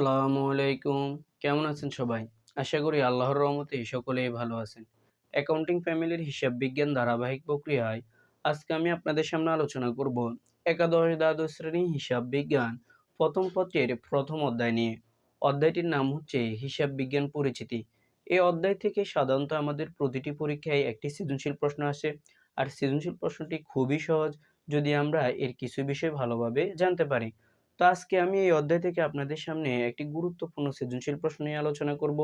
আসসালামু আলাইকুম। কেমন আছেন সবাই? আশা করি আল্লাহর রহমতে সকলেই ভালো আছেন। অ্যাকাউন্টিং ফ্যামিলির হিসাব বিজ্ঞান ধারাবাহিক প্রক্রিয়ায় আজকে আমি আপনাদের সামনে আলোচনা করব একাদশ দ্বাদশ শ্রেণি হিসাব বিজ্ঞান প্রথম পত্রের প্রথম অধ্যায় নিয়ে। অধ্যায়টির নাম হচ্ছে হিসাব বিজ্ঞান পরিচিতি। এই অধ্যায় থেকে সাধারণত আমাদের প্রতিটি পরীক্ষায় একটি সৃজনশীল প্রশ্ন আসে আর সৃজনশীল প্রশ্নটি খুবই সহজ যদি আমরা এর কিছু বিষয় ভালোভাবে জানতে পারি। তো আজকে আমি এই অধ্যায় থেকে আপনাদের সামনে একটি গুরুত্বপূর্ণ সৃজনশীল প্রশ্ন নিয়ে আলোচনা করব।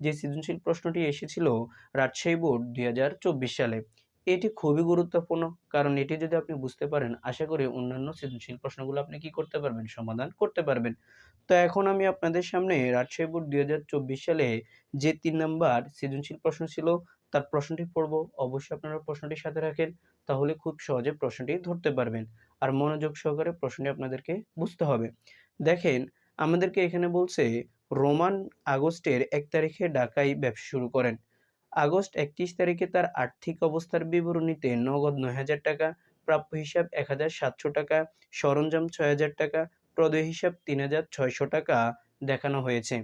যে সৃজনশীল প্রশ্নটি এসেছিল রাজশাহী বোর্ড দু হাজার চব্বিশ সালে, এটি খুবই গুরুত্বপূর্ণ কারণ এটি যদি আপনি বুঝতে পারেন, আশা করি অন্যান্য সৃজনশীল প্রশ্নগুলো আপনি কি করতে পারবেন, সমাধান করতে পারবেন। তো এখন আমি আপনাদের সামনে রাজশাহী বোর্ড দুই হাজার চব্বিশ সালে যে তিন নাম্বার সৃজনশীল প্রশ্ন ছিল তার প্রশ্নটি পড়ব, অবশ্যই আপনারা প্রশ্নটি সাথে রাখেন, তাহলে খুব সহজে প্রশ্নটি ধরতে পারবেন। আর মনোযোগ সহকারে প্রশ্নটি আপনাদেরকে বুঝতে হবে। দেখেন, আমাদেরকে এখানে বলছে, রোমান আগস্টের এক তারিখে ঢাকায় ব্যবসা শুরু করেন। আগস্ট একত্রিশ তারিখে তার আর্থিক অবস্থার বিবরণীতে নগদ নয় হাজার টাকা, প্রাপ্য হিসাব এক হাজার সাতশো টাকা, সরঞ্জাম ছয় হাজার টাকা, প্রদেয় হিসাব তিন হাজার ছয়শো টাকা দেখানো হয়েছে।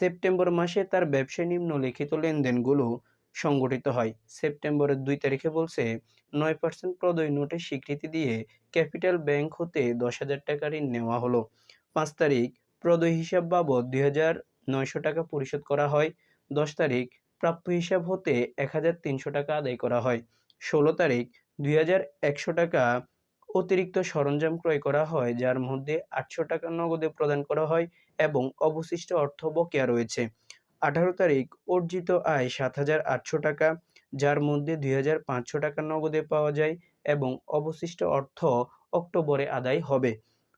সেপ্টেম্বর মাসে তার ব্যবসায় নিম্নলিখিত লেনদেনগুলো সংগঠিত হয়। সেপ্টেম্বরের দুই তারিখে বলছে, নয় পার্সেন্ট প্রদয় নোটের স্বীকৃতি দিয়ে ক্যাপিটাল ব্যাংক হতে দশ হাজার টাকা ঋণ নেওয়া হলো। পাঁচ তারিখ, প্রদয় হিসাব বাবদ দুই হাজার নয়শো টাকা পরিশোধ করা হয়। দশ তারিখ, প্রাপ্য হিসাব হতে এক হাজার তিনশো টাকা আদায় করা হয়। ষোলো তারিখ, দুই হাজার একশো টাকা অতিরিক্ত সরঞ্জাম ক্রয় করা হয়, যার মধ্যে আটশো টাকা নগদে প্রদান করা হয় এবং অবশিষ্ট অর্থ বকেয়া রয়েছে। আঠারো তারিখ অর্জিত আয় সাত হাজার আটশো টাকা, যার মধ্যে দুই হাজার পাঁচশো টাকা নগদে পাওয়া যায় এবং অবশিষ্ট অর্থ অক্টোবরে আদায় হবে।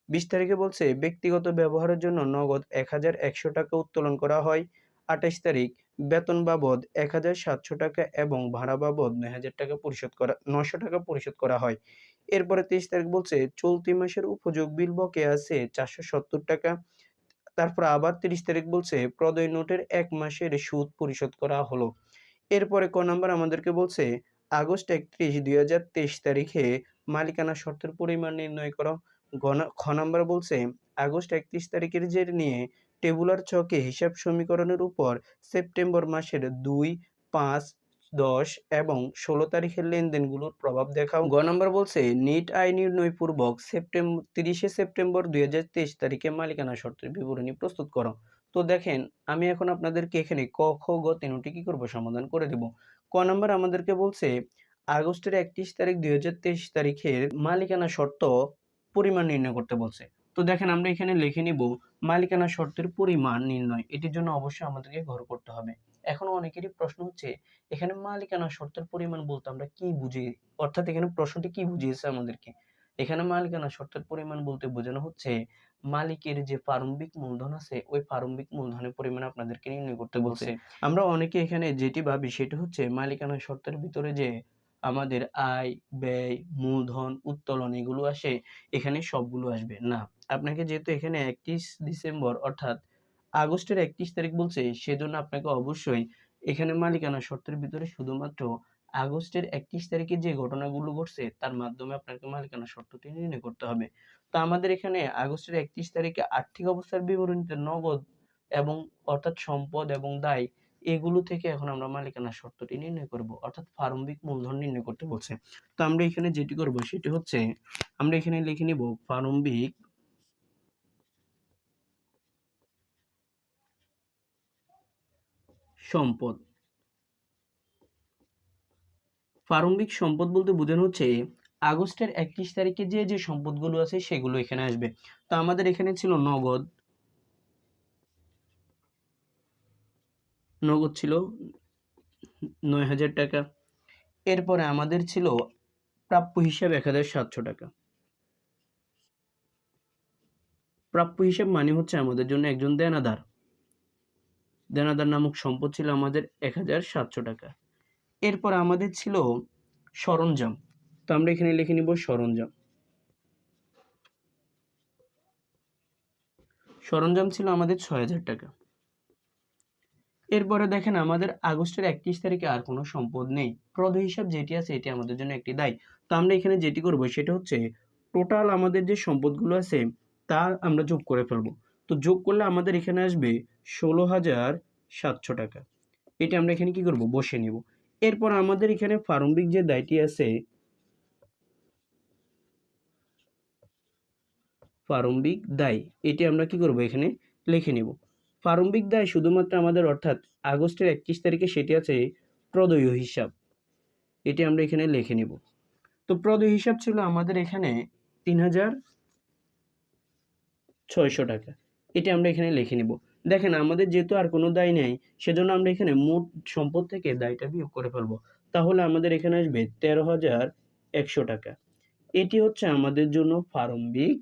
বিশ তারিখে বলছে, ব্যক্তিগত ব্যবহারের জন্য নগদ এক হাজার একশো টাকা উত্তোলন করা হয়। আঠাশ তারিখ, বেতন বাবদ এক হাজার সাতশো টাকা এবং ভাড়া বাবদ নয় হাজার টাকা পরিশোধ করা নশো টাকা পরিশোধ করা হয়। এরপরে তেইশ তারিখ বলছে, চলতি মাসের উপযোগ বিল বকে আছে চারশো সত্তর টাকা। তারপর আবার তিরিশ তারিখ বলছে, প্রদয় নোটের এক মাসের সুদ পরিশোধ করা হলো। এরপরে ক নাম্বার আমাদেরকে বলছে, আগস্ট একত্রিশ দুই হাজার তেইশ তারিখে মালিকানা শর্তের পরিমাণ নির্ণয় করো। খ নাম্বার বলছে, আগস্ট একত্রিশ তারিখের জের নিয়ে টেবুলার ছকে হিসাব সমীকরণের উপর সেপ্টেম্বর মাসের দুই, পাঁচ দশ এবং ষোলো তারিখের লেনদেনগুলোর প্রভাব দেখাও। গ নম্বর বলছে, নিট আয় নির্ণয় পূর্বক সেপ্টেম্বর তিরিশে সেপ্টেম্বর দু হাজার তেইশ তারিখে মালিকানা শর্তের বিবরণী প্রস্তুত করো। তো দেখেন, আমি এখন আপনাদেরকে এখানে ক, খ, গ তিনটি কী করব সমাধান করে দেব। ক নম্বর আমাদেরকে বলছে, আগস্টের একত্রিশ তারিখ দুই হাজার তেইশ তারিখের মালিকানা শর্ত পরিমাণ নির্ণয় করতে বলছে। তো দেখেন, আমরা এখানে লিখে নিব, মালিকানা শর্তের পরিমাণ নির্ণয়। এটির জন্য অবশ্যই আমাদেরকে ঘর করতে হবে। এখন অনেকেরই প্রশ্ন হচ্ছে এখানে মালিকানা শর্তের পরিমাণ বলতে আমরা কি বুঝি? অর্থাৎ এখানে প্রশ্নটি কি বুঝিয়েছে আমাদেরকে? এখানে মালিকানা শর্তের পরিমাণ বলতে বোঝানো হচ্ছে মালিকের যে প্রারম্ভিক মূলধন আছে ওই প্রারম্ভিক মূলধনের পরিমাণ আপনাদেরকে নির্ণয় করতে বলছে। আমরা অনেকে এখানে যেটি ভাবি সেটি হচ্ছে মালিকানা শর্তের ভিতরে যে আমাদের আয় ব্যয় মূলধন উত্তোলন এগুলো আসে এখানে সবগুলো আসবে। না আপনাকে যেহেতু এখানে একত্রিশ ডিসেম্বর অর্থাৎ আগস্টের একত্রিশ তারিখ বলছে, সেজন্য আপনাকে অবশ্যই এখানে মালিকানা শর্তের ভিতরে শুধুমাত্র আগস্টের একত্রিশ তারিখে যে ঘটনাগুলো ঘটছে, তার মাধ্যমে আপনাকে মালিকানা শর্তটি নির্ণয় করতে হবে। তো আমাদের এখানে আগস্টের একত্রিশ তারিখে আর্থিক অবস্থার বিবরণীতে নগদ এবং অর্থাৎ সম্পদ এবং দায়, এগুলো থেকে এখন আমরা মালিকানা শর্তটি নির্ণয় করব, অর্থাৎ প্রারম্ভিক মূলধন নির্ণয় করতে বলছে। তো আমরা এখানে যেটি করব, সেটি হচ্ছে আমরা এখানে লিখে নিব প্রারম্ভিক সম্পদ। প্রারম্ভিক সম্পদ বলতে বোঝানো হচ্ছে আগস্টের একত্রিশ তারিখে যে যে সম্পদগুলো আছে সেগুলো এখানে আসবে। তো আমাদের এখানে ছিল নগদ। নগদ ছিল নয় হাজার টাকা। এরপরে আমাদের ছিল প্রাপ্য হিসাব এক হাজার সাতশো টাকা। প্রাপ্য হিসাব মানে হচ্ছে আমাদের জন্য একজন দেনাদার। দেনাদার নামক সম্পদ ছিল আমাদের এক হাজার সাতশো টাকা। এরপর আমাদের ছিল সরঞ্জাম। তো আমরা এখানে লিখে নিব সরঞ্জাম। সরঞ্জাম ছিল আমাদের ছয় হাজার টাকা। এরপরে দেখেন আমাদের আগস্টের একত্রিশ তারিখে আর কোনো সম্পদ নেই। প্রদ হিসাব যেটি আছে এটি আমাদের জন্য একটি দায়। তো আমরা এখানে যেটি করব সেটা হচ্ছে টোটাল আমাদের যে সম্পদগুলো আছে তা আমরা যোগ করে ফেলব। তো যোগ করলে আমাদের এখানে আসবে ষোলো হাজার সাতশো টাকা। এটা আমরা এখানে কি করব? বসে নিব। এরপর আমাদের এখানে প্রারম্ভিক যে দায়টি আছে, প্রারম্ভিক দায়, এটি আমরা কি করব? এখানে লিখে নিব। প্রারম্ভিক দায় শুধুমাত্র আমাদের, অর্থাৎ আগস্টের একত্রিশ তারিখে সেটি আছে প্রদয় হিসাব। এটি আমরা এখানে লিখে নিব। তো প্রদয় হিসাব ছিল আমাদের এখানে তিন হাজার ছয়শো টাকা। এটি আমরা এখানে লিখে নিব। দেখেন, আমাদের যেহেতু আর কোনো দায় নেই, সেজন্য আমরা এখানে মোট সম্পদ থেকে দায়টা বিয়োগ করে ফেলব। তাহলে আমাদের এখানে আসবে তেরো হাজার একশো টাকা। এটি হচ্ছে আমাদের জন্য প্রারম্ভিক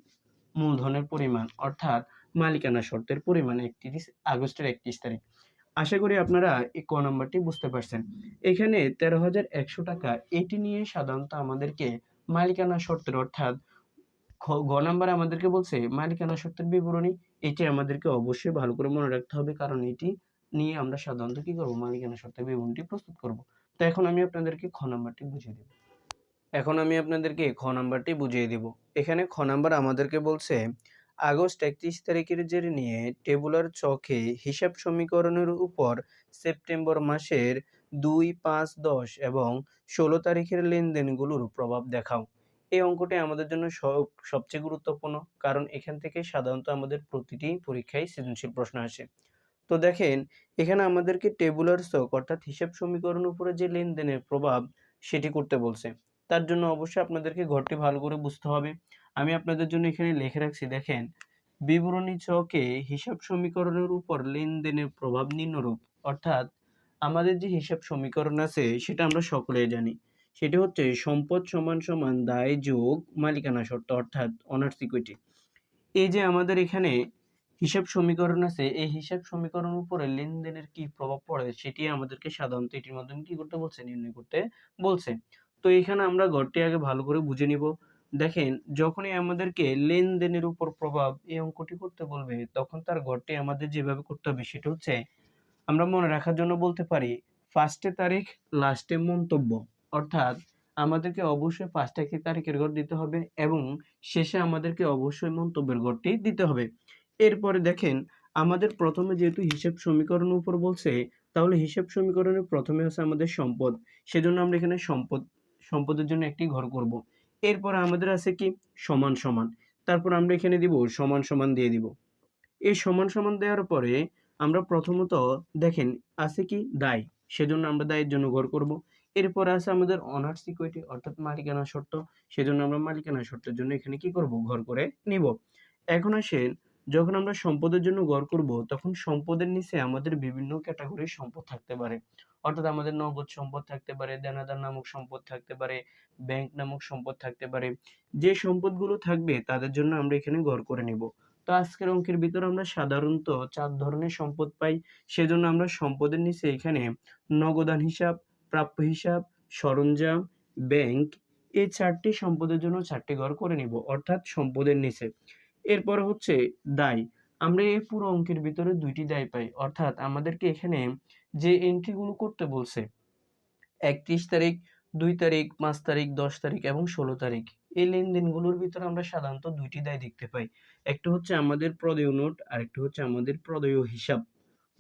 মূলধনের পরিমাণ, অর্থাৎ মালিকানা শর্তের পরিমাণ একত্রিশ আগস্টের একত্রিশ তারিখ। আশা করি আপনারা এই ক নম্বরটি বুঝতে পারছেন। এখানে তেরো হাজার একশো টাকা, এটি নিয়ে সাধারণত আমাদেরকে মালিকানা শর্তের, অর্থাৎ গ নাম্বার আমাদেরকে বলছে মালিকানা শর্তের বিবরণী, এটি আমাদেরকে অবশ্যই ভালো করে মনে রাখতে হবে, কারণ এটি নিয়ে আমরা সাধারণত কি করব মালিকানা শর্তের বিবরণটি প্রস্তুত করব। তো এখন আমি আপনাদেরকে খ নাম্বারটি বুঝিয়ে দেব। এখন আমি আপনাদেরকে খ নাম্বারটি বুঝিয়ে দেব। এখানে খ নাম্বার আমাদেরকে বলছে, আগস্ট একত্রিশ তারিখের জের নিয়ে টেবুলার চকে হিসাব সমীকরণের উপর সেপ্টেম্বর মাসের দুই পাঁচ দশ এবং ষোলো তারিখের লেনদেনগুলোর প্রভাব দেখাও। এই অঙ্কটি আমাদের জন্য সব, সবচেয়ে গুরুত্বপূর্ণ। কারণ এখান থেকে সাধারণত আমাদের প্রতিটি পরীক্ষায় সৃজনশীল প্রশ্ন আসে। তো দেখেন, এখানে আমাদেরকে টেবুলার চক অর্থাৎ হিসাব সমীকরণ উপরে যে লেনদেনের প্রভাব, সেটি করতে বলছে। তার জন্য অবশ্যই আপনাদেরকে ঘরটি ভালো করে বুঝতে হবে। আমি আপনাদের জন্য এখানে লিখে রাখছি, দেখেন, বিবরণী চকে হিসাব সমীকরণের উপর লেনদেনের প্রভাব নিম্নরূপ। অর্থাৎ, আমাদের যে হিসাব সমীকরণ আছে, সেটা আমরা সকলেই জানি। সেটি হচ্ছে সম্পদ সমান সমান দায় যোগ মালিকানা শর্ত, অর্থাৎ অনার্স ইকুইটি এই যে আমাদের এখানে হিসাব সমীকরণ আছে, এই হিসাব সমীকরণ উপরে লেনদেনের কি প্রভাব পড়ে সেটি আমাদেরকে সাধারণত এটির মাধ্যমে কি করতে বলছে? নির্ণয় করতে বলছে। তো এখানে আমরা ঘরটি আগে ভালো করে বুঝে নিব। দেখেন, যখনই আমাদেরকে লেনদেনের উপর প্রভাব এই অঙ্কটি করতে বলবে, তখন তার ঘরটি আমাদের যেভাবে করতে হবে সেটা হচ্ছে আমরা মনে রাখার জন্য বলতে পারি ফার্স্টে তারিখ লাস্টে মন্তব্য। অর্থাৎ আমাদেরকে অবশ্যই পাঁচটা একটি তারিখের ঘর দিতে হবে এবং শেষে আমাদেরকে অবশ্যই মন্তব্যের ঘরটি দিতে হবে। এরপরে দেখেন, আমাদের প্রথমে যেহেতু হিসাব সমীকরণ উপর বলছে, তাহলে হিসাব সমীকরণের প্রথমে আছে আমাদের সম্পদ। সেজন্য আমরা এখানে সম্পদ, সম্পদের জন্য একটি ঘর করব। এরপর আমাদের আছে কি? সমান সমান। তারপর আমরা এখানে দিব, সমান সমান দিয়ে দিব। এই সমান সমান দেওয়ার পরে আমরা প্রথমত দেখেন, আছে কি? দায়। সেজন্য আমরা দায়ের জন্য ঘর করব। এরপর আছে আমাদের অনার্স ইকুইটি অর্থাৎ মালিকানা শর্ত। সেজন্য আমরা মালিকানা শর্তের জন্য এখানে কি করব? ঘর করে নিব। এখন আসেন, যখন আমরা সম্পদের জন্য ঘর করব, তখন সম্পদের নিচে আমাদের বিভিন্ন ক্যাটাগরির সম্পদ থাকতে পারে। অর্থাৎ আমাদের নগদ সম্পদ থাকতে পারে, দেনাদার নামক সম্পদ থাকতে পারে ব্যাংক নামক সম্পদ থাকতে পারে। যে সম্পদগুলো থাকবে, তাদের জন্য আমরা এখানে ঘর করে নিব। তো আজকের অঙ্কের ভিতর আমরা সাধারণত চার ধরনের সম্পদ পাই। সেজন্য আমরা সম্পদের নিচে এখানে নগদান হিসাব প্রাপ্য হিসাব, সরঞ্জাম, ব্যাংক এই চারটি সম্পদের জন্য চারটি ঘর করে নিব, অর্থাৎ সম্পদের নিচে। এরপর হচ্ছে দায়। আমরা এই পুরো অঙ্কের ভিতরে দুইটি দায় পাই, অর্থাৎ আমাদেরকে এখানে যে এন্ট্রিগুলো করতে বলছে, একত্রিশ তারিখ, দুই তারিখ, পাঁচ তারিখ, দশ তারিখ এবং ষোলো তারিখ, এই লেনদেনগুলোর ভিতরে আমরা সাধারণত দুইটি দায় দেখতে পাই। একটা হচ্ছে আমাদের প্রদেয় নোট আর একটা হচ্ছে আমাদের প্রদেয় হিসাব।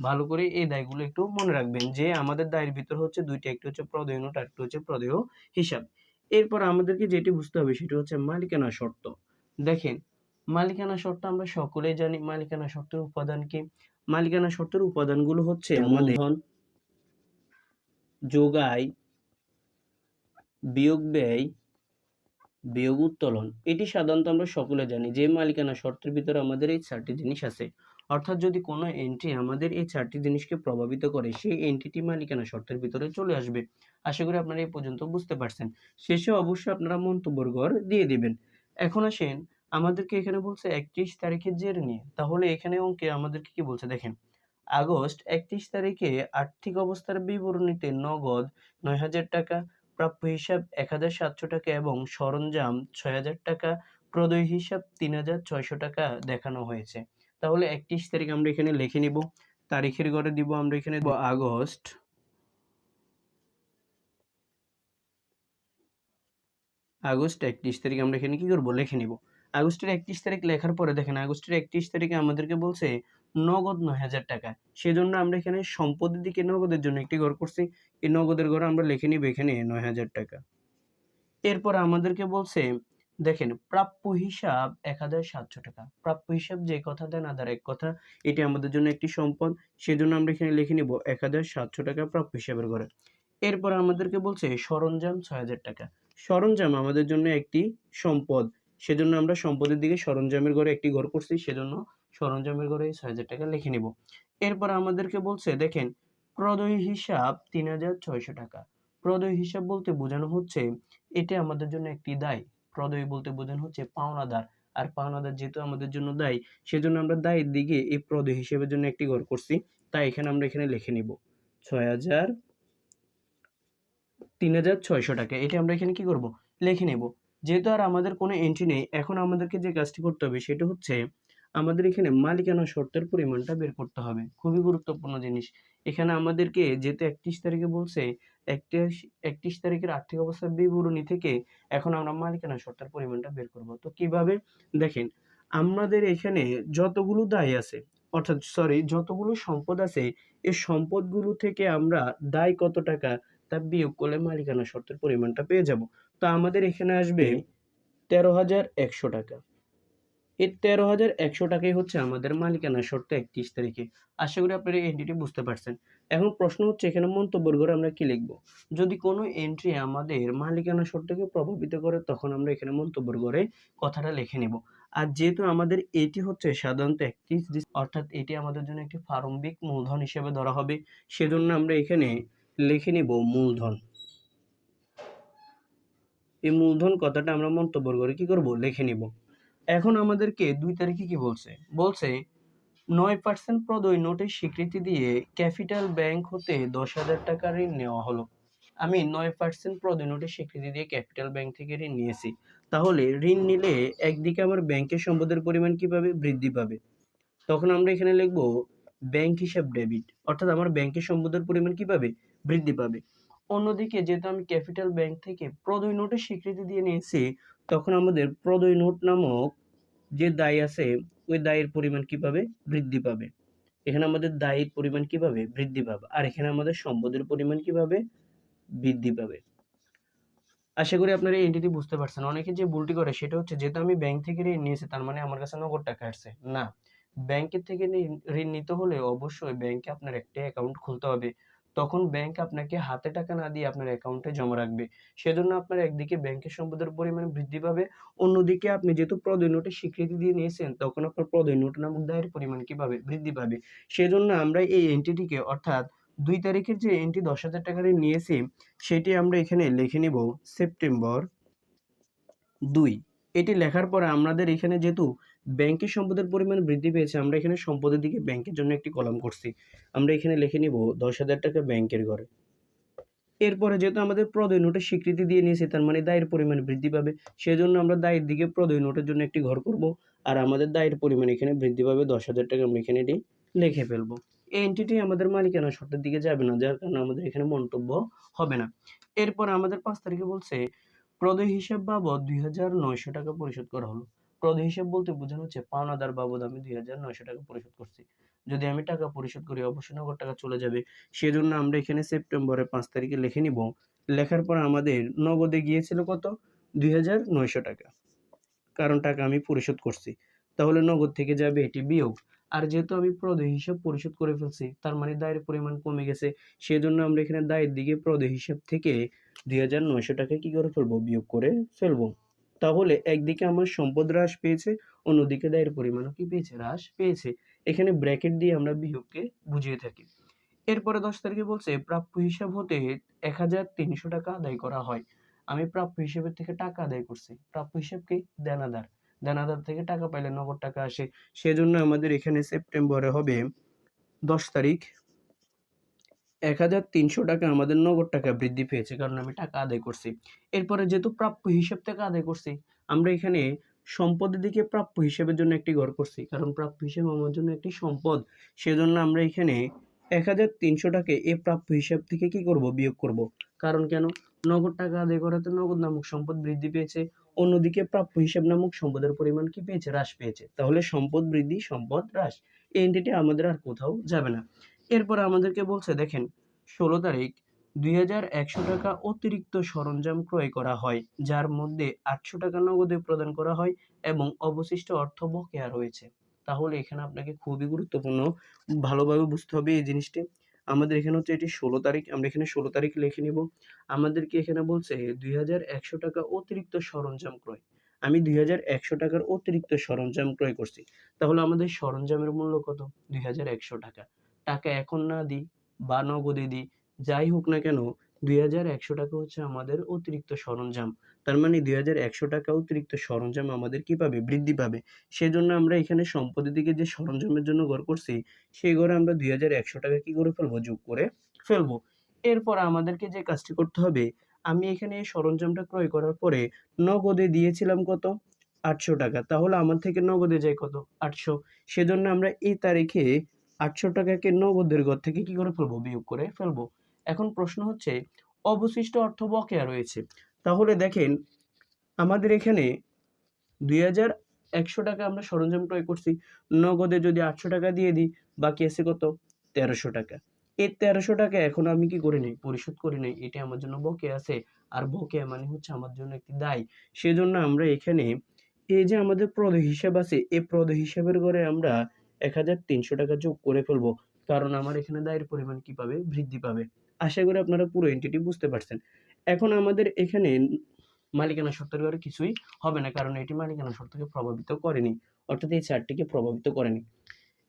ভালো করে এই দায়গুলো একটু মনে রাখবেন যে আমাদের দায়ের ভিতর হচ্ছে দুইটা একটা হচ্ছে প্রদেয় নোট আর একটা হচ্ছে প্রদেয় হিসাব। এরপর আমাদেরকে যেটি বুঝতে হবে সেটা হচ্ছে মালিকানা শর্ত। দেখেন মালিকানা শর্ত আমরা সকলেই জানি মালিকানা শর্তের উপাদান কি? মালিকানা শর্তের উপাদানগুলো হচ্ছে আমাদের ধন, যোগায় বিয়োগ ব্যয় বিয়োগ উত্তোলন। এটি সাধারণত আমরা সকলে জানি যে মালিকানা শর্তের ভিতরে আমাদের এই চারটি জিনিস আছে। অর্থাৎ যদি কোনো এন্ট্রি আমাদের এই চারটি জিনিসকে প্রভাবিত করে, সেই এন্ট্রিটি মালিকানা শর্তের ভিতরে চলে আসবে। আশা করি আপনারা এই পর্যন্ত বুঝতে পারছেন। শেষে অবশ্যই আপনারা মন্তব্যর ঘর দিয়ে দিবেন। এখন আসেন, আমাদেরকে এখানে বলছে একত্রিশ তারিখের জের নিয়ে। তাহলে এখানে অঙ্কে আমাদেরকে কি বলছে দেখেন, আগস্ট একত্রিশ তারিখে আর্থিক অবস্থার বিবরণীতে নগদ নয় হাজার টাকা, প্রাপ্য হিসাব এক হাজার সাতশো টাকা এবং সরঞ্জাম ছয় হাজার টাকা, প্রদয় হিসাব তিন হাজার ছয়শো টাকা দেখানো হয়েছে। তাহলে একত্রিশ তারিখ আমরা এখানে লিখে নিব। তারিখের ঘরে দিব আমরা এখানে আগস্ট। আগস্ট একত্রিশ তারিখ আমরা এখানে কি করব? লিখে নিব। আগস্টের একত্রিশ তারিখ লেখার পরে দেখেন, আগস্টের একত্রিশ তারিখে আমাদেরকে বলছে নগদ নয় হাজার টাকা। সেজন্য আমরা এখানে সম্পদের দিকে নগদের জন্য একটি ঘর করছি। এই নগদের ঘর আমরা লিখে নিব এখানে নয় হাজার টাকা। এরপর আমাদেরকে বলছে দেখেন, প্রাপ্য হিসাব এক হাজার সাতশো টাকা। প্রাপ্য হিসাব যে কথা দেন আদার এক কথা, এটি আমাদের জন্য একটি সম্পদ। সেজন্য আমরা এখানে লিখে নিব এক হাজার সাতশো টাকা প্রাপ্য হিসাবের ঘরে। এরপর আমাদেরকে বলছে সরঞ্জাম ছয় হাজার টাকা। সরঞ্জাম আমাদের জন্য একটি সম্পদ। সেজন্য আমরা সম্পদের দিকে সরঞ্জামের ঘরে একটি ঘর করছি, সেজন্য সরঞ্জামের ঘরে ছয় হাজার টাকা লিখে নিব। এরপর আমাদেরকে বলছে, দেখেন, প্রদয় হিসাব তিন হাজার ছয়শো টাকা। প্রদয় হিসাব বলতে বোঝানো হচ্ছে, এটা আমাদের জন্য একটি দায়। প্রদয় বলতে বোঝানো হচ্ছে পাওনাদার। আর পাওনাদার যেহেতু আমাদের জন্য দায়ী, সেজন্য আমরা দায়ের দিকে এই প্রদয় হিসেবের জন্য একটি ঘর করছি। তাই এখানে আমরা এখানে লিখে নিব ছয় হাজার তিন হাজার ছয়শো টাকা। এটা আমরা এখানে কি করব? লিখে নেব। যেহেতু আর আমাদের কোনো এন্ট্রি নেই, এখন আমাদেরকে যে কাজটি করতে হবে সেটা হচ্ছে আমাদের এখানে মালিকানা শর্তের পরিমাণটা বের করতে হবে। খুবই গুরুত্বপূর্ণ জিনিস। এখানে আমাদেরকে যেহেতু একত্রিশ তারিখে বলছে, একত্রিশ একত্রিশ তারিখের আর্থিক অবস্থার বিবরণী থেকে এখন আমরা মালিকানা শর্তের পরিমাণটা বের করব। তো কীভাবে? দেখেন, আমাদের এখানে যতগুলো দায় আছে, অর্থাৎ সরি যতগুলো সম্পদ আছে এই সম্পদগুলো থেকে আমরা দায় কত টাকা তা বিয়োগ করলে মালিকানা শর্তের পরিমাণটা পেয়ে যাব। তো আমাদের এখানে আসবে তেরো হাজার একশো টাকা। এই তেরো হাজার একশো টাকাই হচ্ছে আমাদের মালিকানা শর্ত একত্রিশ তারিখে। আশা করি আপনারা এন্ট্রিটি বুঝতে পারছেন। এখন প্রশ্ন হচ্ছে, এখানে মন্তব্যের ঘরে আমরা কি লিখব? যদি কোনো এন্ট্রি আমাদের মালিকানা শর্তকে প্রভাবিত করে, তখন আমরা এখানে মন্তব্যের ঘরে কথাটা লিখে নেব। আর যেহেতু আমাদের এটি হচ্ছে সাধারণত একত্রিশ অর্থাৎ এটি আমাদের জন্য একটি প্রারম্ভিক মূলধন হিসেবে ধরা হবে, সেজন্য আমরা এখানে লিখে নিব মূলধন। এই মূলধন কথাটা আমরা মন্তব্য করে কি করব? লিখে নিব। এখন আমাদেরকে দুই তারিখে কি বলছে? বলছে, নয় পার্সেন্ট প্রদয় নোটের স্বীকৃতি দিয়ে ক্যাপিটাল ব্যাংক হতে দশ হাজার টাকা ঋণ নেওয়া হলো। আমি নয় পার্সেন্ট প্রদয় নোটের স্বীকৃতি দিয়ে ক্যাপিটাল ব্যাংক থেকে ঋণ নিয়েছি। তাহলে ঋণ নিলে একদিকে আমার ব্যাংকের সম্পদের পরিমাণ কীভাবে বৃদ্ধি পাবে? তখন আমরা এখানে লিখব, ব্যাংক হিসাব ডেবিট, অর্থাৎ আমার ব্যাংকের সম্পদের পরিমাণ কীভাবে বৃদ্ধি পাবে? অন্যদিকে যেহেতু আমি ক্যাপিটাল ব্যাংক থেকে প্রদয় নোটের স্বীকৃতি দিয়ে নিয়েছি, তখন আমাদের প্রদয় নোট নামক যে দায় আছে, ওই দায়ের পরিমাণ কীভাবে বৃদ্ধি পাবে? এখানে আমাদের দায়ের পরিমাণ কীভাবে বৃদ্ধি পাবে? আর এখানে আমাদের সম্পদের পরিমাণ কীভাবে বৃদ্ধি পাবে? আশা করি আপনারা এন্টিটি বুঝতে পারছেন। অনেকে যে ভুলটি করে সেটা হচ্ছে যেহেতু আমি ব্যাংক থেকে ঋণ নিয়েছি, তার মানে আমার কাছে নগদ টাকা আসছে। না, ব্যাংকের থেকে ঋণ নিতে হলে অবশ্যই ব্যাংকে আপনার একটা অ্যাকাউন্ট খুলতে হবে। তখন ব্যাংক আপনাকে হাতে টাকা না দিয়ে আপনার অ্যাকাউন্টে জমা রাখবে। সেজন্য আপনার একদিকে ব্যাংকের সম্পদের পরিমাণ বৃদ্ধি পাবে, অন্যদিকে আপনি যেহেতু প্রদয় নোটের স্বীকৃতি দিয়ে নিয়েছেন, তখন আপনার প্রদয় নোট নামক দায়ের পরিমাণ কীভাবে বৃদ্ধি পাবে? সেজন্য আমরা এই এন্টিটিকে অর্থাৎ দুই তারিখের যে এন্ট্রি দশ হাজার টাকার নিয়েছি, সেটি আমরা এখানে লিখে নিব সেপ্টেম্বর দুই। এটি লেখার পরে আমাদের এখানে যেহেতু ব্যাংকের সম্পদের পরিমাণ বৃদ্ধি পেয়েছে, আমরা এখানে সম্পদের দিকে ব্যাংকের জন্য একটি কলাম করছি। আমরা এখানে লিখে নিব দশ হাজার টাকা ব্যাংকের ঘরে। এরপরে যেহেতু আমাদের প্রদয় নোটের স্বীকৃতি দিয়ে নিয়েছে, তার মানে দায়ের পরিমাণ বৃদ্ধি পাবে। সেজন্য আমরা দায়ের দিকে প্রদয় নোটের জন্য একটি ঘর করব আর আমাদের দায়ের পরিমাণ এখানে বৃদ্ধি পাবে দশ হাজার টাকা, আমরা এখানে এটি লিখে ফেলব। এই এন্টিটি আমাদের মালিকানা শর্তের দিকে যাবে না, যার কারণে আমাদের এখানে মন্তব্য হবে না। এরপর আমাদের পাঁচ তারিখে বলছে, প্রদয় হিসাব বাবদ দুই হাজার নয়শো টাকা পরিশোধ করা হলো। প্রদয় হিসাব বলতে বোঝানো হচ্ছে পাওনাদার বাবদ আমি দুই হাজার নয়শো টাকা পরিশোধ করছি। যদি আমি টাকা পরিশোধ করি, অবশ্যই নগদ টাকা চলে যাবে। সেজন্য আমরা এখানে সেপ্টেম্বরের পাঁচ তারিখে লিখে নিব। লেখার পর আমাদের নগদে গিয়েছিল কত? দুই হাজার নয়শো টাকা। কারণ টাকা আমি পরিশোধ করছি। তাহলে নগদ থেকে যাবে এটি বিয়োগ। আর যেহেতু আমি প্রদয় হিসাব পরিশোধ করে ফেলছি, তার মানে দায়ের পরিমাণ কমে গেছে। সেজন্য আমরা এখানে দায়ের দিকে প্রদয় হিসাব থেকে দুই হাজার নয়শো টাকা কি করে ফেলব? বিয়োগ করে ফেলব। তাহলে একদিকে আমার সম্পদ হ্রাস পেয়েছে, অন্যদিকে দায়ের পরিমাণও কি পেয়েছে? হ্রাস পেয়েছে। এখানে ব্র্যাকেট দিয়ে আমরা বিয়োগকে বুঝিয়ে থাকি। এরপরে দশ তারিখে বলছে, প্রাপ্য হিসাব হতে এক হাজার তিনশো টাকা আদায় করা হয়। আমি প্রাপ্য হিসেবের থেকে টাকা আদায় করছি। প্রাপ্য হিসাব কি দেনাদার। দেনাদার থেকে টাকা পাইলে নগদ টাকা আসে। সেজন্য আমাদের এখানে সেপ্টেম্বরে হবে দশ তারিখ। এক হাজার তিনশো টাকা আমাদের নগদ টাকা বৃদ্ধি পেয়েছে, কারণ আমি টাকা আদায় করছি। এরপরে যেহেতু প্রাপ্য হিসাব থেকে আদায় করছি, আমরা এখানে সম্পদের দিকে প্রাপ্য হিসাবের জন্য একটি ঘর করছি। কারণ প্রাপ্য হিসাব আমার জন্য একটি সম্পদ, সেজন্য আমরা এখানে এক হাজার তিনশো টাকা এই প্রাপ্য হিসাব থেকে কি করব, বিয়োগ করব। কারণ কেন? নগদ টাকা আদায় করাতে নগদ নামক সম্পদ বৃদ্ধি পেয়েছে, অন্যদিকে প্রাপ্য হিসাব নামক সম্পদের পরিমাণ কি পেয়েছে? হ্রাস পেয়েছে। তাহলে সম্পদ বৃদ্ধি, সম্পদ হ্রাস। এই এন্টিটি আমাদের আর কোথাও যাবে না। এরপর আমাদেরকে বলছে, দেখেন, ষোলো তারিখ, দুই হাজার একশো টাকা অতিরিক্ত সরঞ্জাম ক্রয় করা হয়, যার মধ্যে আটশো টাকা নগদে প্রদান করা হয় এবং অবশিষ্ট অর্থ বকেয়া রয়েছে। তাহলে এখানে আপনাকে খুবই গুরুত্বপূর্ণ, ভালোভাবে বুঝতে হবে এই জিনিসটি। আমাদের এখানে হচ্ছে এটি ষোলো তারিখ, আমরা এখানে ষোলো তারিখ লিখে নিব। আমাদেরকে এখানে বলছে, দুই হাজার একশো টাকা অতিরিক্ত সরঞ্জাম ক্রয়। আমি দুই হাজার একশো টাকার অতিরিক্ত সরঞ্জাম ক্রয় করছি। তাহলে আমাদের সরঞ্জামের মূল্য কত? দুই হাজার একশো টাকা। টাকা এখন না দিই বা নগদে দিই, যাই হোক না কেন, দুই হাজার একশো টাকা হচ্ছে আমাদের অতিরিক্ত সরঞ্জাম। তার মানে দুই হাজার একশো টাকা অতিরিক্ত সরঞ্জাম আমাদের কি পাবে? বৃদ্ধি পাবে। সেজন্য আমরা এখানে সম্পদের দিকে যে সরঞ্জামের জন্য ঘর করছি, সেই ঘরে আমরা দুই হাজার একশো টাকা কি করে ফেলব? যোগ করে ফেলব। এরপর আমাদেরকে যে কাজটি করতে হবে, আমি এখানে এই সরঞ্জামটা ক্রয় করার পরে নগদে দিয়েছিলাম কত? আটশো টাকা। তাহলে আমার থেকে নগদে যায় কত? আটশো। সেজন্য আমরা এই তারিখে আটশো টাকাকে নগদের ঘর থেকে কি করে ফেলব? বিয়োগ করে ফেলব। এখন প্রশ্ন হচ্ছে, অবশিষ্ট অর্থ বকেয়া রয়েছে। তাহলে দেখেন, আমাদের এখানে দুই হাজার একশো টাকা আমরা সরঞ্জাম ক্রয় করছি। নগদে যদি আটশো টাকা দিয়ে দিই, বাকি আছে কত? তেরোশো টাকা। এই তেরোশো টাকা এখন আমি কি করে নিই? পরিশোধ করে নিই। এটা আমার জন্য বকেয়া আছে। আর বকেয়া মানে হচ্ছে আমার জন্য একটি দায়। সেজন্য আমরা এখানে, এই যে আমাদের প্রদ হিসাব আছে, এই প্রদ হিসাবের ঘরে আমরা এক হাজার তিনশো টাকা যোগ করে ফেলব। কারণ আমার এখানে দায়ের পরিমাণ কি পাবে? বৃদ্ধি পাবে। আশা করি আপনারা পুরো এন্টিটি বুঝতে পারছেন। এখন আমাদের এখানে মালিকানা ঘরে কিছুই হবে না, কারণ এটি মালিকানা শর্তকে প্রভাবিত করেনি। অর্থাৎ এই চারটিকে প্রভাবিত করেনি।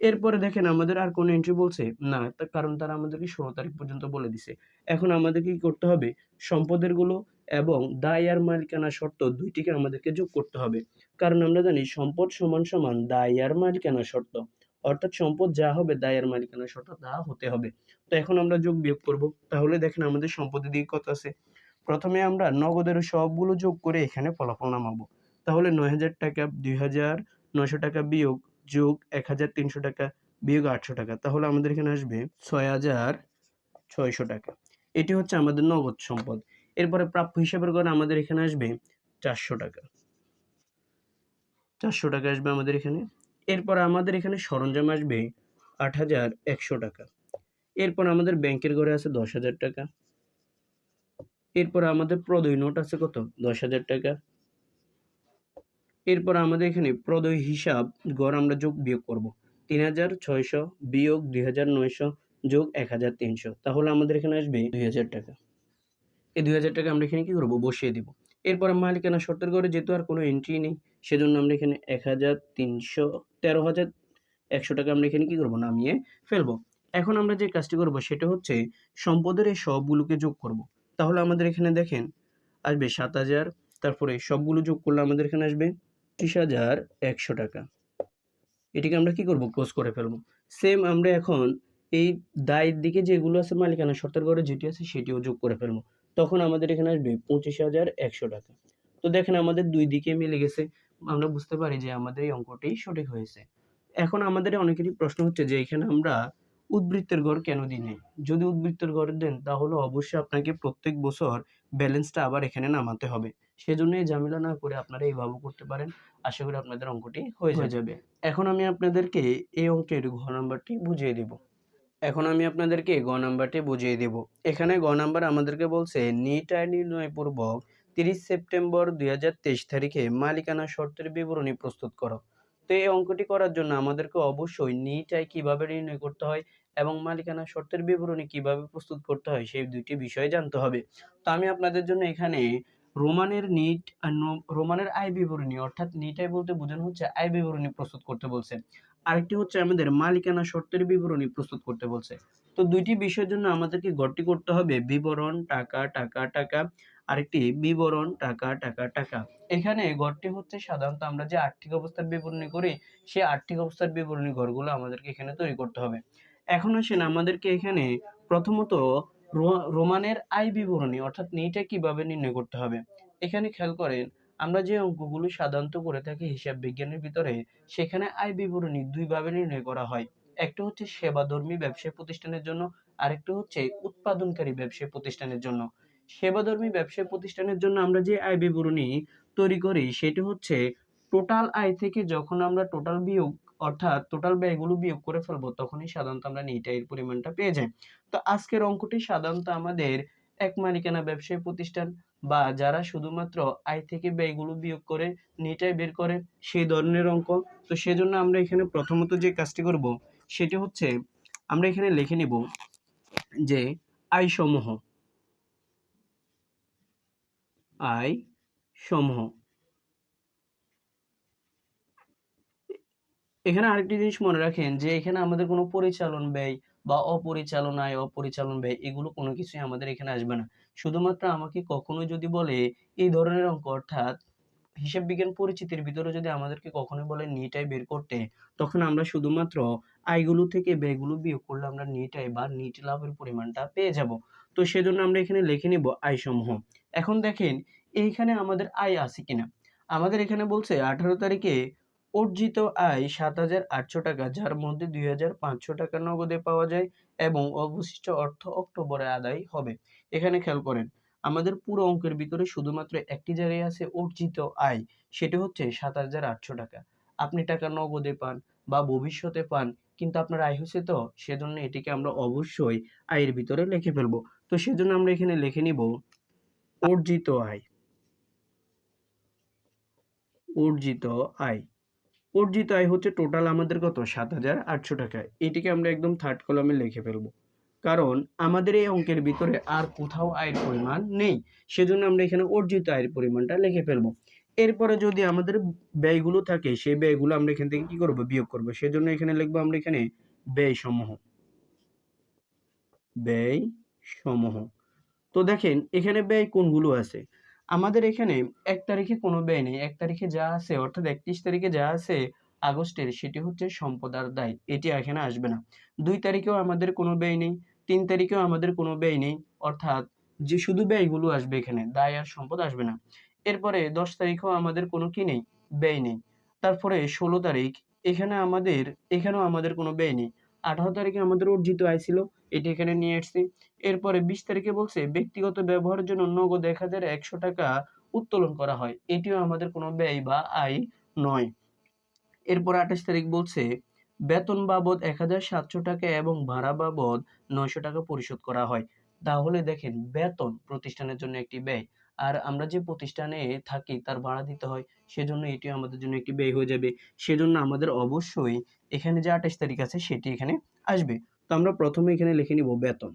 এরপরে দেখেন, আমাদের আর কোনো এন্ট্রি বলছে না তার কারণ তারা আমাদেরকে ষোলো তারিখ পর্যন্ত বলে দিছে। এখন আমাদেরকে কি করতে হবে? সম্পদেরগুলো এবং দায় আর মালিকানা শর্ত দুইটিকে আমাদেরকে যোগ করতে হবে। কারণ আমরা জানি, সম্পদ সমান সমান দায় আর মালিকানা শর্ত। অর্থাৎ সম্পদ যা হবে দায়ের মালিকানা শর্ত তা হতে হবে। তো এখন আমরা যোগ বিয়োগ করব। তাহলে দেখেন আমাদের সম্পদের দিকে কত আছে? প্রথমে আমরা নগদের সবগুলো যোগ করে এখানে ফলাফল নামাবো। তাহলে নয় হাজার টাকা, দুই হাজার নয়শো টাকা বিয়োগ, যোগ এক হাজার তিনশো টাকা, বিয়োগ আটশো টাকা। তাহলে আমাদের এখানে আসবে ছয় হাজার ছয়শো টাকা। এটি হচ্ছে আমাদের নগদ সম্পদ। এরপরে প্রাপ্য হিসাবের করে আমাদের এখানে আসবে চারশো টাকা। চারশো টাকা আসবে আমাদের এখানে। এরপর আমাদের এখানে সরঞ্জাম আসবে আট হাজার একশো টাকা। এরপর আমাদের ব্যাংকের ঘরে আছে দশ হাজার টাকা। এরপর আমাদের প্রদয় নোট আছে কত? দশ হাজার টাকা। এরপর আমাদের এখানে প্রদয় হিসাব গড় আমরা যোগ বিয়োগ করব। তিন হাজার ছয়শো বিয়োগ দুই হাজার নয়শো যোগ এক হাজার তিনশো। তাহলে আমাদের এখানে আসবে দুই হাজার টাকা। এই দুই হাজার টাকা আমরা এখানে কি করব? বসিয়ে দিব। এরপর মালিকানা শর্তের ঘরে যেহেতু আর কোনো এন্ট্রি নেই সেজন্য আমরা এখানে এক হাজার তিনশো তেরো হাজার একশো টাকা আমরা এখানে কী করব? নামিয়ে ফেলব। এখন আমরা যে কাজটি করব সেটা হচ্ছে সম্পদের এই সবগুলোকে যোগ করব। তাহলে আমাদের এখানে দেখেন আসবে সাত হাজার, তারপরে সবগুলো যোগ করলে আমাদের এখানে আসবে ত্রিশ হাজার একশো টাকা। এটিকে আমরা কি করব? ক্লোজ করে ফেলব। সেম আমরা এখন এই দায়ের দিকে যেগুলো আছে মালিকানা শর্তের ঘরে যেটি আছে সেটিও যোগ করে ফেলব। তখন আমাদের এখানে আসবে পঁচিশ হাজার একশো টাকা। তো দেখেন আমাদের দুই দিকে মিলে গেছে। আমরা বুঝতে পারি যে আমাদের এই অঙ্কটি সঠিক হয়েছে। এখন আমাদের অনেকেরই প্রশ্ন হচ্ছে যে এখানে আমরা উদ্বৃত্তের গড় কেন দিই নাই? যদি উদ্বৃত্তের গড় দেন তাহলে অবশ্যই আপনাকে প্রত্যেক বছর ব্যালেন্সটা আবার এখানে নামাতে হবে। সেজন্য এই ঝামেলা না করে আপনারা এইভাবে করতে পারেন। আশা করি আপনাদের অঙ্কটি হয়ে যাবে। এখন আমি আপনাদেরকে এই অঙ্কের ঘ নাম্বারটি বুঝিয়ে দেব। এখন আমি আপনাদেরকে গ নাম্বারটি বুঝিয়ে দেব। এখানে গ নাম্বার আমাদেরকে বলছে নিট আয় নির্ণয় পূর্বক তিরিশ সেপ্টেম্বর দুই হাজার তেইশ তারিখে মালিকানা শর্তের বিবরণী প্রস্তুত করো। তো এই অঙ্কটি করার জন্য আমাদেরকে অবশ্যই নিট আয় কীভাবে নির্ণয় করতে হয় এবং মালিকানা শর্তের বিবরণী কীভাবে প্রস্তুত করতে হয় সেই দুইটি বিষয় জানতে হবে। তো আমি আপনাদের জন্য এখানে রোমানের নিট রোমানের আয় বিবরণী অর্থাৎ নিট আয় বলতে বোঝানো হচ্ছে আয় বিবরণী প্রস্তুত করতে বলছে। আরেকটি হচ্ছে আমাদের মালিকানা শর্তের বিবরণী প্রস্তুত করতে বলছে। তো দুইটি বিষয়ের জন্য আমাদেরকে গড়টি করতে হবে বিবরণ, টাকা টাকা টাকা আরেকটি বিবরণ, টাকা টাকা টাকা। এখানে গড়টি হচ্ছে সাধারণত আমরা যে আর্থিক অবস্থার বিবরণী করি, সেই আর্থিক অবস্থার বিবরণী ঘরগুলো আমাদেরকে এখানে তৈরি করতে হবে। এখন আসেন আমাদেরকে এখানে প্রথমত রোমানের আয় বিবরণী, অর্থাৎ নিটা কীভাবে নির্ণয় করতে হবে। এখানে খেয়াল করেন, আমরা যে অঙ্কগুলো সাধারণত করে থাকি হিসাব বিজ্ঞানের ভিতরে, সেখানে আয় বিবরণী দুইভাবে নির্ণয় করা হয়। একটা হচ্ছে সেবাধর্মী ব্যবসায় প্রতিষ্ঠানের জন্য, আরেকটা হচ্ছে উৎপাদনকারী ব্যবসায় প্রতিষ্ঠানের জন্য। সেবাধর্মী ব্যবসায় প্রতিষ্ঠানের জন্য আমরা যে আয় বিবরণী তৈরি করি, সেটি হচ্ছে টোটাল আয় থেকে যখন আমরা টোটাল বিয়োগ, অর্থাৎ টোটাল ব্যয়গুলো বিয়োগ করে ফেলব, তখনই সাধারণত আমরা নিট আয়ের পরিমাণটা পেয়ে যাই। তো আজকের অঙ্কটি সাধারণত আমাদের এক মালিকানা ব্যবসায়ী প্রতিষ্ঠান বা যারা শুধুমাত্র আয় থেকে ব্যয়গুলো বিয়োগ করে নিট আয় বের করে, সেই ধরনের অঙ্ক। তো সেজন্য আমরা এখানে প্রথমত যে কাজটি করব, সেটি হচ্ছে আমরা এখানে লিখে নিব যে আয় সমূহ আয় সমূহ। এখানে আরেকটি জিনিস মনে রাখেন যে, এখানে আমাদের কোনো পরিচালন ব্যয় বা অপরিচালন আয় অপরিচালন ব্যয় এগুলো কোনো কিছুই আমাদের এখানে আসবে না। শুধুমাত্র আমাকে কখনো যদি বলে এই ধরনের অঙ্ক, অর্থাৎ হিসাব বিজ্ঞান পরিচিতির ভিতরে যদি আমাদেরকে কখনো বলে নিট আয় বের করতে, তখন আমরা শুধুমাত্র আয়গুলো থেকে ব্যয়গুলো বিয়োগ করলে আমরা নিট আয় বা নিট লাভের পরিমাণটা পেয়ে যাব। তো সেজন্য আমরা এখানে লিখে নিব আয় সমূহ। এখন দেখেন, এইখানে আমাদের আয় আছে কিনা? আমাদের এখানে বলছে আঠারো তারিখে অর্জিত আয় সাত হাজার আটশো টাকা, যার মধ্যে দুই হাজার পাঁচশো টাকা নগদে পাওয়া যায় এবং অবশিষ্ট অর্থ অক্টোবরে আদায় হবে। এখানে খেয়াল করেন, আমাদের পুরো অঙ্কের ভিতরে শুধুমাত্র একটি জায়গায় আছে অর্জিত আয়, সেটি হচ্ছে সাত হাজার আটশো টাকা। আপনি টাকা নগদে পান বা ভবিষ্যতে পান, কিন্তু আপনার আয় হচ্ছে তো, সেজন্য এটিকে আমরা অবশ্যই আয়ের ভিতরে লিখে ফেলব। তো সেজন্য আমরা এখানে লিখে নিব অর্জিত আয়। অর্জিত আয়। অর্জিত আয় হচ্ছে টোটাল আমাদের কত? সাত হাজার আটশো টাকা। এটিকে আমরা একদম থার্ড কলামে লিখে ফেলব। কারণ আমাদের এই অঙ্কের ভিতরে আর কোথাও আয়ের পরিমাণ নেই। সেজন্য আমরা এখানে অর্জিত আয়ের পরিমাণটা লিখে ফেলব। এরপরে যদি আমাদের ব্যয়গুলো থাকে, সেই ব্যয়গুলো আমরা এখান থেকে কি করব? বিয়োগ করব। সেজন্য এখানে লিখব আমরা এখানে ব্যয় সমূহ ব্যয় সমূহ তো দেখেন, এখানে ব্যয় কোনগুলো আছে? আমাদের এখানে এক তারিখে কোনো ব্যয় নেই। এক তারিখে যা আছে, অর্থাৎ একত্রিশ তারিখে যা আছে আগস্টের, সেটি হচ্ছে সম্পদার দায়। এটি এখানে আসবে না। দুই তারিখেও আমাদের কোনো ব্যয় নেই, তিন তারিখেও আমাদের কোনো ব্যয় নেই, অর্থাৎ যে শুধু ব্যয়গুলো আসবে এখানে, দায় আর সম্পদ আসবে না। এরপরে দশ তারিখেও আমাদের কোনো কি নেই? ব্যয় নেই। তারপরে ষোলো তারিখ, এখানে আমাদের, এখানেও আমাদের কোনো ব্যয় নেই। আঠারো তারিখে আমাদের অর্জিত আয় ছিল, এটি এখানে নিয়ে আসছি। এরপরে বিশ তারিখে বলছে, ব্যক্তিগত ব্যবহারের জন্য নগদ এক হাজার একশো টাকা উত্তোলন করা হয়। এটিও আমাদের কোনো ব্যয় বা আয় নয়। এরপর আঠাশ তারিখ বলছে, বেতন বাবদ এক হাজার সাতশো টাকা এবং ভাড়া বাবদ নয়শো টাকা পরিশোধ করা হয়। তাহলে দেখেন, বেতন প্রতিষ্ঠানের জন্য একটি ব্যয়। আর আমরা যে প্রতিষ্ঠানে থাকি, তার ভাড়া দিতে হয়, সেজন্য এটিও আমাদের জন্য একটি ব্যয় হয়ে যাবে। সেজন্য আমাদের অবশ্যই এখানে যে আঠাশ তারিখ আছে, সেটি এখানে আসবে। তো আমরা প্রথমে এখানে লিখে নিব বেতন।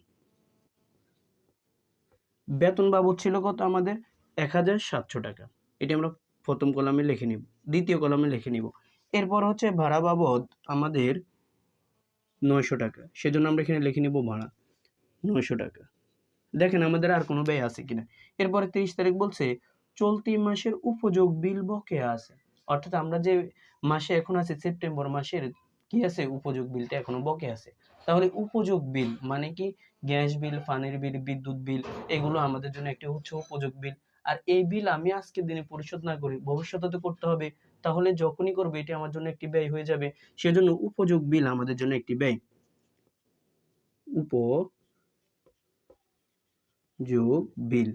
বেতন বাবদ ছিল কত আমাদের? এক হাজার সাতশো টাকা। এটি আমরা প্রথম কলামে লিখে নিব, দ্বিতীয় কলামে লিখে নিব। এরপর হচ্ছে ভাড়া বাবদ আমাদের নয়শো টাকা। সেজন্য আমরা এখানে লিখে নিব ভাড়া নয়শো টাকা। দেখেন আমাদের আর কোনো ব্যয় আছে কিনা। এরপরে তিরিশ তারিখ বলছে, চলতি মাসের উপযোগ বিল বকেয়া আছে। অর্থাৎ আমরা যে মাসে এখন আছে, সেপ্টেম্বর মাসের কি আছে, উপযোগ বিলটা এখনও বকে আছে। তাহলে উপযোগ বিল মানে কি? গ্যাস বিল, পানির বিল, বিদ্যুৎ বিল, এগুলো আমাদের জন্য একটি হচ্ছে উপযোগ বিল। আর এই বিল আমি আজকের দিনে পরিশোধ না করি ভবিষ্যতে তো করতে হবে, তাহলে যখনই করবে এটি আমার জন্য একটি ব্যয় হয়ে যাবে। সেজন্য উপযোগ বিল আমাদের জন্য একটি ব্যয়। উপযোগ বিল।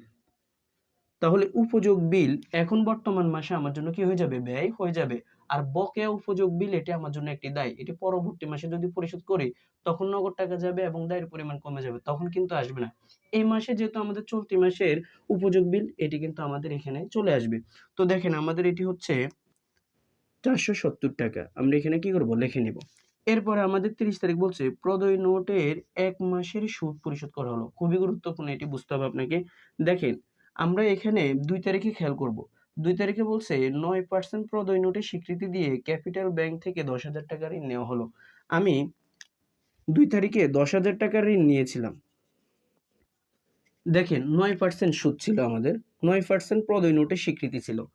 তাহলে উপযোগ বিল এখন বর্তমান মাসে আমার জন্য কি হয়ে যাবে? ব্যয় হয়ে যাবে। আর বকেয়া উপযোগ বিল এটি আমার জন্য একটি দায়। এটি পরবর্তী মাসে যদি পরিশোধ করি, তখন নগদ টাকা যাবে এবং দায়ের পরিমাণ কমে যাবে, তখন কিন্তু আসবে না। এই মাসে যেহেতু আমাদের চলতি মাসের উপযোগ বিল, এটি কিন্তু আমাদের এখানে চলে আসবে। তো দেখেন, আমাদের এটি হচ্ছে চারশো সত্তর টাকা। আমরা এখানে কি করব? লিখে নিব। এরপরে আমাদের তিরিশ তারিখ বলছে, প্রদয় নোটের এক মাসের সুদ পরিশোধ করা হলো। খুবই গুরুত্বপূর্ণ, এটি বুঝতে হবে আপনাকে। দেখেন আমরা এখানে দুই তারিখে খেয়াল করব। দুই তারিখে বলছে নয় পার্সেন্ট প্রদয় নোটে স্বীকৃতি দিয়ে ক্যাপিটাল ব্যাংক থেকে দশ হাজার টাকা ঋণ নেওয়া হলো। আমি দুই তারিখে দশ হাজার টাকা ঋণ নিয়েছিলাম। দেখেন, নয় পার্সেন্ট সুদ ছিল আমাদের, নয় পার্সেন্ট প্রদয় নোটের স্বীকৃতি ছিল।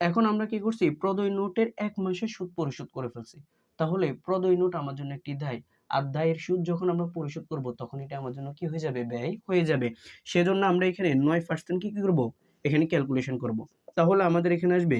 এখন আমরা কি করছি? প্রদয় নোটের এক মাসের সুদ পরিশোধ করে ফেলছি। তাহলে প্রদয় নোট আমার জন্য একটি দায়। আর দায়ের সুদ যখন আমরা পরিশোধ করব, তখন এটা আমার জন্য কি হয়ে যাবে? ব্যয় হয়ে যাবে। সেজন্য আমরা এখানে নয় পার্সেন্ট কি কি করব? এখানে ক্যালকুলেশন করব। তাহলে আমাদের এখানে আসবে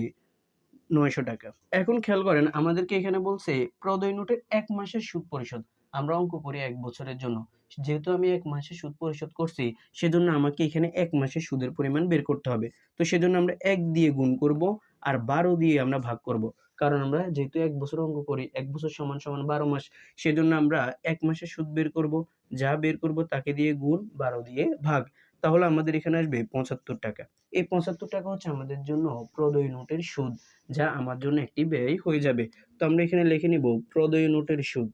নয়শো টাকা। এখন খেয়াল করেন, আমাদেরকে এখানে বলছে প্রদয় নোটের এক মাসের সুদ পরিশোধ। আমরা অঙ্ক করি এক বছরের জন্য। যেহেতু আমি এক মাসে সুদ পরিশোধ করছি, সেজন্য আমাকে এখানে এক মাসের সুদের পরিমাণ বের করতে হবে। তো সেজন্য আমরা এক দিয়ে গুণ করব আর বারো দিয়ে আমরা ভাগ করব। কারণ আমরা যেহেতু এক বছর অঙ্ক করি, এক বছর সমান সমান বারো মাস, সেজন্য আমরা এক মাসের সুদ বের করব, যা বের করব তাকে দিয়ে গুণ বারো দিয়ে ভাগ। তাহলে আমাদের এখানে আসবে পঁচাত্তর টাকা। এই পঁচাত্তর টাকা হচ্ছে আমাদের জন্য প্রদয় নোটের সুদ, যা আমার জন্য একটি ব্যয় হয়ে যাবে। তো আমরা এখানে লিখে নিব প্রদয় নোটের সুদ।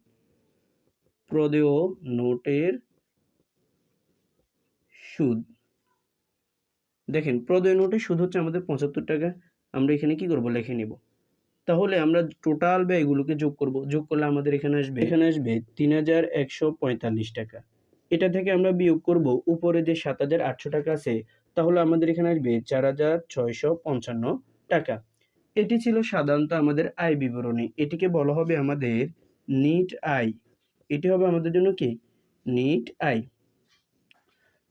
প্রদেয় নোটের সুদ। দেখেন, প্রদেয় নোটের সুদ হচ্ছে আমাদের পঁচাত্তর টাকা। আমরা এখানে কি করব? লিখে নিব। তাহলে আমরা টোটাল ব্যয়গুলোকে যোগ করব। যোগ করলে আমাদের এখানে আসবে এখানে আসবে তিন হাজার একশো পঁয়তাল্লিশ টাকা। এটা থেকে আমরা বিয়োগ করব, উপরে যে সাত হাজার আটশো টাকা আছে, তাহলে আমাদের এখানে আসবে চার হাজার ছয়শো পঞ্চান্ন টাকা। এটি ছিল সাধারণত আমাদের আয় বিবরণী। এটিকে বলা হবে আমাদের নিট আয়। এটি হবে আমাদের জন্য কি? নিট আই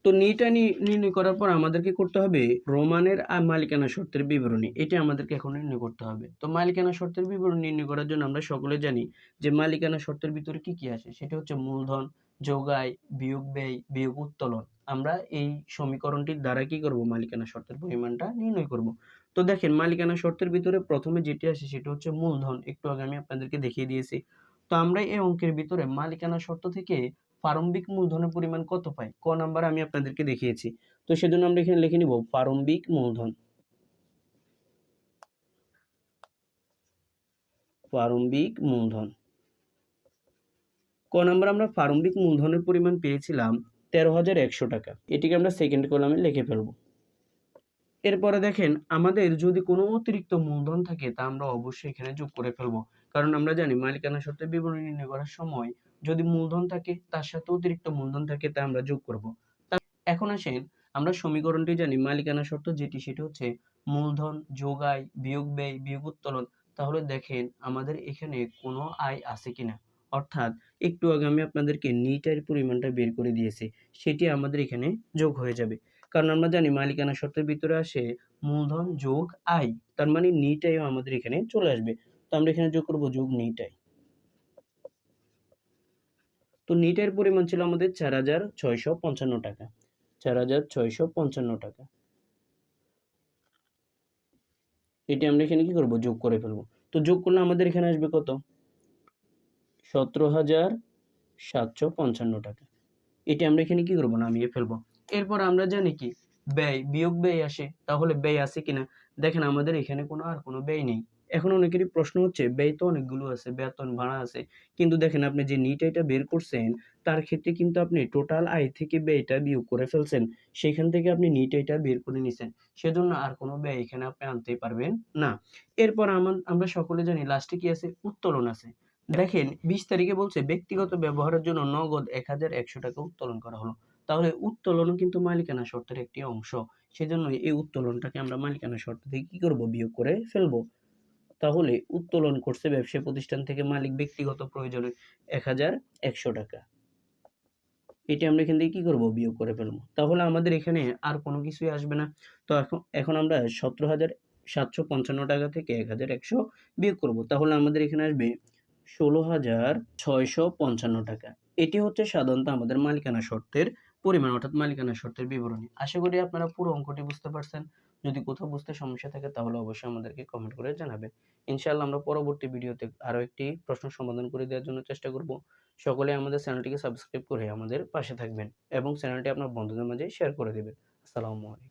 তো নিটা নির্ণয় করার পর আমাদেরকে করতে হবে রোমানের আর মালিকানা শর্তের বিবরণী। এটি আমাদেরকে এখন নির্ণয় করতে হবে। তো মালিকানা শর্তের বিবরণী নির্ণয় করার জন্য আমরা সকলে জানি যে মালিকানা শর্তের ভিতরে কি কি আসে সেটা হচ্ছে মূলধন, যোগায়, বিয়োগ ব্যয়, বিয়োগ উত্তোলন। আমরা এই সমীকরণটির দ্বারা কি করব? মালিকানা শর্তের পরিমাণটা নির্ণয় করব। তো দেখেন, মালিকানা শর্তের ভিতরে প্রথমে যেটি আসে সেটা হচ্ছে মূলধন। একটু আগে আমি আপনাদেরকে দেখিয়ে দিয়েছি। তো আমরা এই অঙ্কের ভিতরে মালিকানা শর্ত থেকে প্রারম্ভিক মূলধনের পরিমাণ কত পাই? ক নাম্বার আমি আপনাদেরকে দেখিয়েছি। তো সেজন্য আমরা এখানে লিখে নিব প্রারম্ভিক মূলধন। প্রারম্ভিক মূলধন। ক নাম্বার আমরা প্রারম্ভিক মূলধনের পরিমাণ পেয়েছিলাম তেরো হাজার একশো টাকা। এটিকে আমরা সেকেন্ড কলামে লিখে ফেলব। এরপরে দেখেন, আমাদের যদি কোনো অতিরিক্ত মূলধন থাকে, তা আমরা অবশ্যই এখানে যোগ করে ফেলব। কারণ আমরা জানি, মালিকানা শর্তের বিবরণী নির্ণয় করার সময় যদি মূলধন থাকে, তার সাথে অতিরিক্ত মূলধন থাকে, তা আমরা যোগ করব। এখন আসেন, আমরা সমীকরণটি জানি, মালিকানা শর্ত যেটি, সেটি হচ্ছে মূলধন, যোগ আয়, বিয়োগ ব্যয়, বিয়োগ উত্তোলন। তাহলে দেখেন, আমাদের এখানে কোনো আয় আছে কিনা? অর্থাৎ, একটু আগে আমি আপনাদেরকে নিটার পরিমাণটা বের করে দিয়েছি, সেটি আমাদের এখানে যোগ হয়ে যাবে। কারণ আমরা জানি, মালিকানা শর্তের ভিতরে আসে মূলধন যোগ আয়, তার মানে নিটাইও আমাদের এখানে চলে আসবে। তো আমরা এখানে যোগ করব যোগ নিটাই তো নিটের পরিমাণ ছিল আমাদের চার হাজার ছয়শো পঞ্চান্ন টাকা। চার হাজার ছয়শো পঞ্চান্ন টাকা। এটি আমরা এখানে কি করব? যোগ করে ফেলব। তো যোগ করলে আমাদের এখানে আসবে কত? সতেরো হাজার সাতশো পঞ্চান্ন টাকা। এটি আমরা এখানে কি করব? নামিয়ে ফেলব। এরপর আমরা জানি কি? ব্যয়। বিয়োগ ব্যয় আসে। তাহলে ব্যয় আছে কিনা? দেখেন আমাদের এখানে কোনো আর কোনো ব্যয় নেই। এখন অনেকেরই প্রশ্ন হচ্ছে, ব্যয় তো অনেকগুলো আছে, বেতন ভাড়া আছে, কিন্তু দেখেন আপনি যে নিট এটা বের করছেন, তার ক্ষেত্রে কিন্তু আপনি টোটাল আয় থেকে ব্যয়টা বিয়োগ করে ফেলছেন, সেখান থেকে আপনি নিট এটা বের করে নিছেন, সেজন্য আর কোনো ব্যয় এখানে আপনি আনতে পারবেন না। এরপর আমরা সকলে জানি লাস্টে কি আছে? উত্তোলন আছে। দেখেন, বিশ তারিখে বলছে, ব্যক্তিগত ব্যবহারের জন্য নগদ এক হাজার একশো টাকা উত্তোলন করা হলো। তাহলে উত্তোলনও কিন্তু মালিকানা শর্তের একটি অংশ সেজন্য এই উত্তোলনটাকে আমরা মালিকানা শর্ত থেকে কি করব? বিয়োগ করে ফেলব। তাহলে উত্তোলন করছে ব্যবসায়ী প্রতিষ্ঠান থেকে মালিক ব্যক্তিগত প্রয়োজনে এক হাজার একশো টাকা। এটি আমরা এখান থেকে কি করব? বিয়োগ করে ফেলব। তাহলে আমাদের এখানে আর কোনো কিছুই আসবে না। তো এখন এখন আমরা সতেরো হাজার সাতশো পঞ্চান্ন টাকা থেকে এক হাজার একশো বিয়োগ করব। তাহলে আমাদের এখানে আসবে ষোলো হাজার ছয়শো পঞ্চান্ন টাকা। এটি হচ্ছে সাধারণত আমাদের মালিকানা শর্তের পরিমাণ, অর্থাৎ মালিকানা শর্তের বিবরণী। আশা করি আপনারা পুরো অঙ্কটি বুঝতে পারছেন। যদি কোথাও বুঝতে সমস্যা থাকে, তাহলে অবশ্যই আমাদেরকে কমেন্ট করে জানাবেন। ইনশাআল্লাহ আমরা পরবর্তী ভিডিওতে আরও একটি প্রশ্ন সমাধান করে দেওয়ার জন্য চেষ্টা করব। সকলে আমাদের চ্যানেলটিকে সাবস্ক্রাইব করে আমাদের পাশে থাকবেন এবং চ্যানেলটি আপনার বন্ধুদের মাঝে শেয়ার করে দেবেন। আসসালামু আলাইকুম।